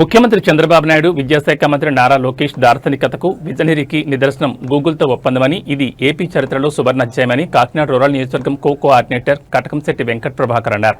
ముఖ్యమంత్రి చంద్రబాబు నాయుడు విద్యాశాఖ మంత్రి నారా లోకేష్ దార్శనికతకు విజనరీకి నిదర్శనం. గూగుల్తో ఒప్పందమని ఇది ఏపీ చరిత్రలో సువర్ణాధ్యాయమని కాకినాడ రూరల్ నియోజకవర్గం కో కోఆర్డినేటర్ కటకంశెట్టి వెంకట్ ప్రభాకర్ అన్నారు.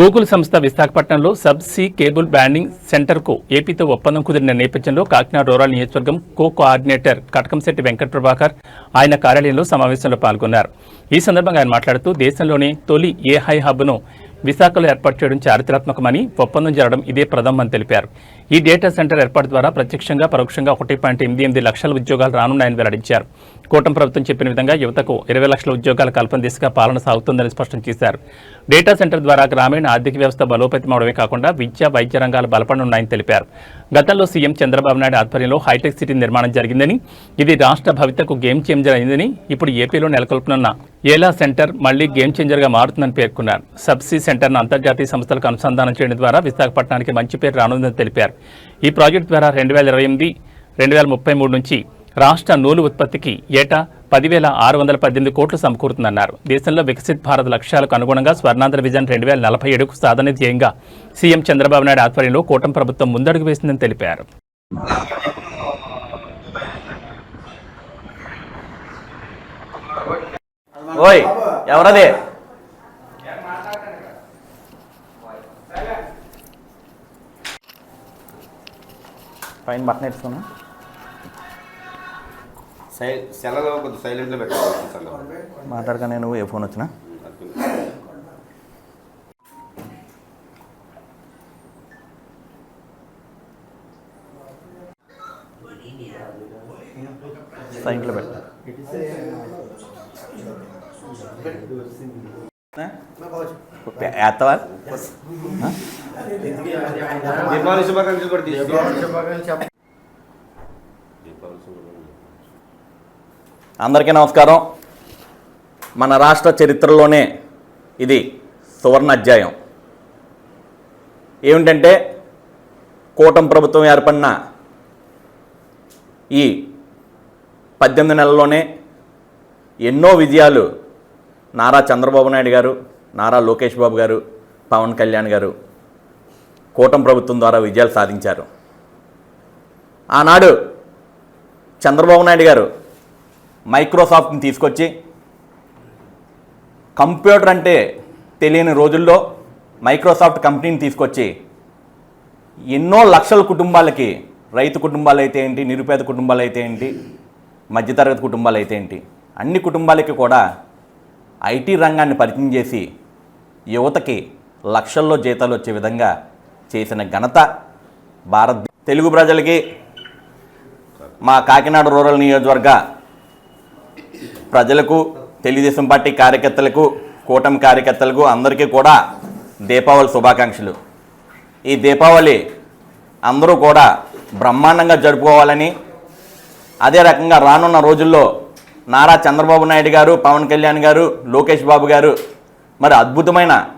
గూగుల్ సంస్థ విశాఖపట్నంలో సబ్ సి కేబుల్ బ్యాండింగ్ సెంటర్కు ఏపీతో ఒప్పందం కుదిరిన నేపథ్యంలో కాకినాడ రూరల్ నియోజకవర్గం కో కోఆర్డినేటర్ కటకంశెట్టి వెంకట్ ప్రభాకర్ ఆయన కార్యాలయంలో సమావేశంలో పాల్గొన్నారు. ఈ సందర్భంగా ఆయన మాట్లాడుతూ దేశంలోనే తొలి ఏహై హబ్ను విశాఖలో ఏర్పాటు చేయడం చారిత్రాత్మకమని ఒప్పందం జరగడం ఇదే ప్రథమని తెలిపారు. ఈ డేటా సెంటర్ ఏర్పాటు ద్వారా ప్రత్యక్షంగా పరోక్షంగా ఒకటి పాయింట్ ఎనిమిది ఎనిమిది లక్షల ఉద్యోగాలు రానున్నాయని వెల్లడించారు కూటమి ప్రభుత్వం చెప్పిన విధంగా యువతకు ఇరవై లక్షల ఉద్యోగాల కల్పన దిశగా పాలన సాగుతుందని స్పష్టం చేశారు. డేటా సెంటర్ ద్వారా గ్రామీణ ఆర్థిక వ్యవస్థ బలోపేతమవడమే కాకుండా విద్య వైద్య రంగాలు బలపడనున్నాయని తెలిపారు. గతంలో సీఎం చంద్రబాబు నాయుడు ఆధ్వర్యంలో హైటెక్ సిటీ నిర్మాణం జరిగిందని ఇది రాష్ట్ర భవితకు గేమ్ చేంజర్ అయిందని ఇప్పుడు ఏపీలో నెలకొల్పనున్న ఏలా సెంటర్ మళ్ళీ గేమ్ చేంజర్గా మారుతుందని పేర్కొన్నారు. సబ్సీ సెంటర్ను అంతర్జాతీయ సంస్థలకు అనుసంధానం చేయడం ద్వారా విశాఖపట్నానికి మంచి పేరు రానుందని తెలిపారు. ఈ ప్రాజెక్టు ద్వారా రెండు వేల ఇరవై ఎనిమిది రెండు వేల ముప్పై మూడు నుంచి రాష్ట్ర నూలు ఉత్పత్తికి ఏటా పదివేల ఆరు వందల పద్దెనిమిది కోట్లు సమకూరుతుందన్నారు. దేశంలో వికసిత్ భారత్ లక్ష్యాలకు అనుగుణంగా స్వర్ణాంధ్ర విజన్ రెండు వేల నలభై ఏడుకు సాధన ధ్యేయంగా సీఎం చంద్రబాబు నాయుడు ఆధ్వర్యంలో కూటమి ప్రభుత్వం ముందడుగు వేసిందని తెలిపారు. ఓయ్ ఎవరది? పైన బట్టన్ సై సెలలో కొంచెం సైలెంట్లో నువ్వు ఏ ఫోన్ వచ్చినా. సైంట్లో పెట్ట. దీపావళి శుభాకాంక్షలు కూడా అందరికీ నమస్కారం. మన రాష్ట్ర చరిత్రలోనే ఇది సువర్ణ అధ్యాయం ఏమిటంటే కూటమి ప్రభుత్వం ఏర్పడిన ఈ పద్దెనిమిది నెలల్లోనే ఎన్నో విజయాలు నారా చంద్రబాబు నాయుడు గారు నారా లోకేష్ బాబు గారు పవన్ కళ్యాణ్ గారు కూటమి ప్రభుత్వం ద్వారా విజయాలు సాధించారు. ఆనాడు చంద్రబాబు నాయుడు గారు మైక్రోసాఫ్ట్ని తీసుకొచ్చి కంప్యూటర్ అంటే తెలియని రోజుల్లో మైక్రోసాఫ్ట్ కంపెనీని తీసుకొచ్చి ఎన్నో లక్షల కుటుంబాలకి రైతు కుటుంబాలు అయితే ఏంటి నిరుపేద కుటుంబాలు అయితే ఏంటి మధ్యతరగతి కుటుంబాలు అయితే ఏంటి అన్ని కుటుంబాలకి కూడా ఐటీ రంగాన్ని పరిచయం చేసి యువతకి లక్షల్లో జీతాలు వచ్చే విధంగా చేసిన ఘనత భారత్ తెలుగు ప్రజలకి. మా కాకినాడ రూరల్ నియోజకవర్గ ప్రజలకు తెలుగుదేశం పార్టీ కార్యకర్తలకు కూటమి కార్యకర్తలకు అందరికీ కూడా దీపావళి శుభాకాంక్షలు. ఈ దీపావళి అందరూ కూడా బ్రహ్మాండంగా జరుపుకోవాలని అదే రకంగా రానున్న రోజుల్లో నారా చంద్రబాబు నాయుడు గారు పవన్ కళ్యాణ్ గారు లోకేష్ బాబు గారు. మరి అద్భుతమైన